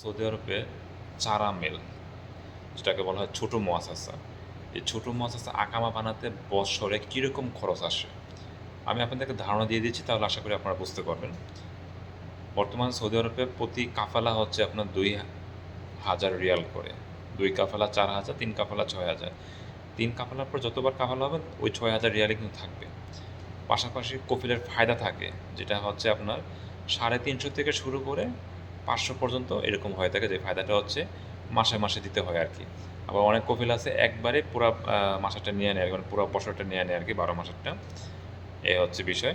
Saudi আরবে চারা mail, যেটাকে বলা হয় ছোটো মোয়াসাসা। এই ছোটো মোয়াসাসা আকামা বানাতে বছরে কীরকম খরচ আসে? আমি আপনাদেরকে ধারণা দিয়ে দিচ্ছি, তাহলে আশা করি আপনারা বুঝতে পারবেন। বর্তমান সৌদি আরবে প্রতি কাফালা হচ্ছে আপনার দুই হাজার রিয়াল করে। দুই কাফালা চার হাজার, তিন কাফালা ছয় হাজার। তিন কাফালার পর যতবার কাফালা হবে, ওই ছয় হাজার রিয়ালই কিন্তু থাকবে। পাশাপাশি কফিলের ফায়দা থাকে, যেটা হচ্ছে আপনার সাড়ে তিনশো থেকে শুরু করে পাঁচশো পর্যন্ত এরকম হয়ে থাকে যে ফায়দাটা হচ্ছে মাসে মাসে দিতে হয় আর কি। আবার অনেক কফিল আছে, একবারে পুরো মাসেরটা নিয়ে নেয় মানে পুরো বছরটা নিয়ে নেয় আর কি, বারো মাসেরটা এ হচ্ছে বিষয়।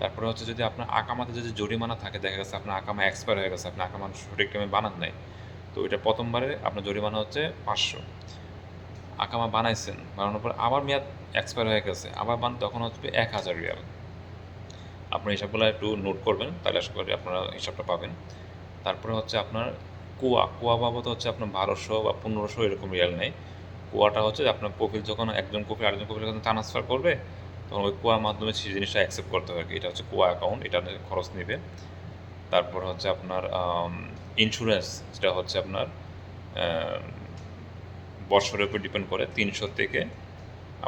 তারপরে হচ্ছে যদি আপনার আকামাতে যদি জরিমানা থাকে, দেখা গেছে আপনার আকামা এক্সপায়ার হয়ে গেছে, আপনি আকামা সঠিক টাইমে বানান নাই, তো ওইটা প্রথমবারে আপনার জরিমানা হচ্ছে পাঁচশো। আকামা বানাইছেন, বানানোর পর আবার মেয়াদ এক্সপায়ার হয়ে গেছে, আবার বান, তখন হচ্ছে এক হাজার রিয়াল। আপনার হিসাবগুলো একটু নোট করবেন, তাহলে আশা করি আপনারা হিসাবটা পাবেন। তারপরে হচ্ছে আপনার কুয়া কুয়া বাবদ হচ্ছে আপনার বারোশো বা পনেরোশো এরকম রিয়াল নেই। কুয়াটা হচ্ছে আপনার কপিল যখন একজন কপিল আরেকজন কপিল যখন ট্রান্সফার করবে, তখন ওই কুয়ার মাধ্যমে সেই জিনিসটা অ্যাকসেপ্ট করতে হবে এটা হচ্ছে কুয়া অ্যাকাউন্ট এটা খরচ নেবে তারপর হচ্ছে আপনার ইন্স্যুরেন্স যেটা হচ্ছে আপনার বছরের উপর ডিপেন্ড করে, তিনশো থেকে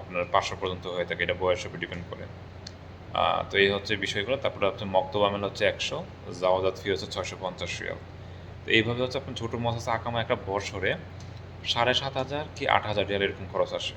আপনার পাঁচশো পর্যন্ত হয়ে থাকে, এটা বয়সের উপর ডিপেন্ড করে। তো এই হচ্ছে বিষয়গুলো। তারপরে আপনার মক্তব আমেল হচ্ছে একশো জাওয়াজাত ফি হচ্ছে ছয়শো পঞ্চাশ রিয়াল। তো এইভাবে হচ্ছে আপনার ছোটো মশাস আকামা একটা বছরে সাড়ে সাত হাজার কি আট হাজার রিয়াল এরকম খরচ আসে।